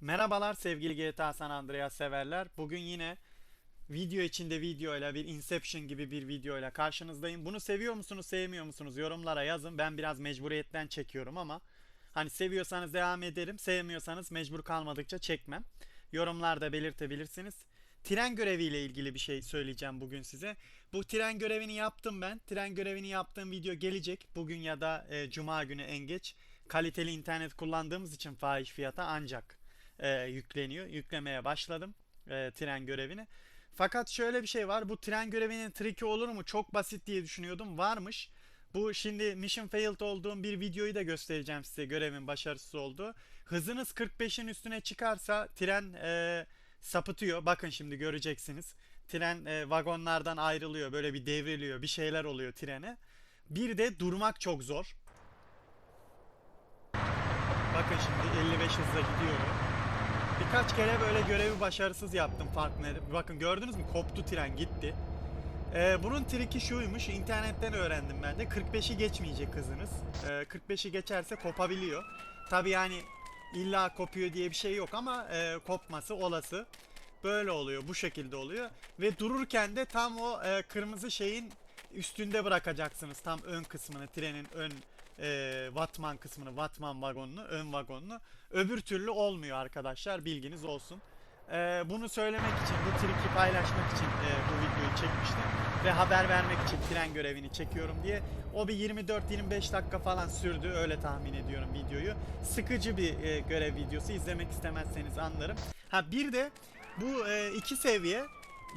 Merhabalar sevgili GTA San Andreas severler. Bugün yine video içinde videoyla bir Inception gibi bir videoyla karşınızdayım. Bunu seviyor musunuz, sevmiyor musunuz? Yorumlara yazın. Ben biraz mecburiyetten çekiyorum ama hani seviyorsanız devam ederim, sevmiyorsanız mecbur kalmadıkça çekmem. Yorumlarda belirtebilirsiniz. Tren göreviyle ilgili bir şey söyleyeceğim bugün size. Bu tren görevini yaptım ben. Tren görevini yaptığım video gelecek. Bugün ya da e, cuma günü en geç. Kaliteli internet kullandığımız için fahiş fiyata ancak e, yükleniyor. Yüklemeye başladım e, tren görevini. Fakat şöyle bir şey var. Bu tren görevinin triki olur mu? Çok basit diye düşünüyordum. Varmış. Bu şimdi mission failed olduğum bir videoyu da göstereceğim size görevin başarısız olduğu. Hızınız 45'in üstüne çıkarsa tren e, sapıtıyor. Bakın şimdi göreceksiniz. Tren e, vagonlardan ayrılıyor. Böyle bir devriliyor. Bir şeyler oluyor trene. Bir de durmak çok zor. Bakın şimdi 55 hızla gidiyorum. Birkaç kere böyle görevi başarısız yaptım farklı. Bakın gördünüz mü? Koptu tren gitti. Ee, bunun triki şuymuş. internetten öğrendim ben de. 45'i geçmeyecek hızınız. Ee, 45'i geçerse kopabiliyor. Tabi yani illa kopuyor diye bir şey yok ama e, kopması olası. Böyle oluyor. Bu şekilde oluyor. Ve dururken de tam o e, kırmızı şeyin üstünde bırakacaksınız. Tam ön kısmını, trenin ön e, Vatman kısmını, Vatman vagonunu, ön vagonunu. Öbür türlü olmuyor arkadaşlar. Bilginiz olsun. E, bunu söylemek için, bu triki paylaşmak için e, bu videoyu çekmiştim. Ve haber vermek için tren görevini çekiyorum diye. O bir 24-25 dakika falan sürdü. Öyle tahmin ediyorum videoyu. Sıkıcı bir e, görev videosu. İzlemek istemezseniz anlarım. Ha bir de bu e, iki seviye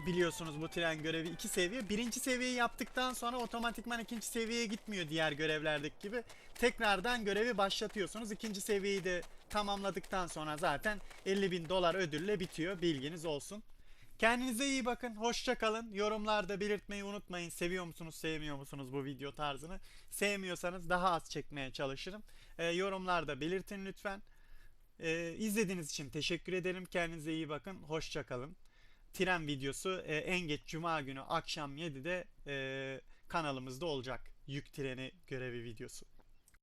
biliyorsunuz bu tren görevi iki seviye. Birinci seviyeyi yaptıktan sonra otomatikman ikinci seviyeye gitmiyor diğer görevlerdeki gibi. Tekrardan görevi başlatıyorsunuz. İkinci seviyeyi de tamamladıktan sonra zaten 50 bin dolar ödülle bitiyor. Bilginiz olsun. Kendinize iyi bakın. Hoşça kalın. Yorumlarda belirtmeyi unutmayın. Seviyor musunuz, sevmiyor musunuz bu video tarzını? Sevmiyorsanız daha az çekmeye çalışırım. E, yorumlarda belirtin lütfen. E, izlediğiniz için teşekkür ederim. Kendinize iyi bakın. Hoşça kalın tren videosu e, en geç cuma günü akşam 7'de e, kanalımızda olacak. Yük treni görevi videosu.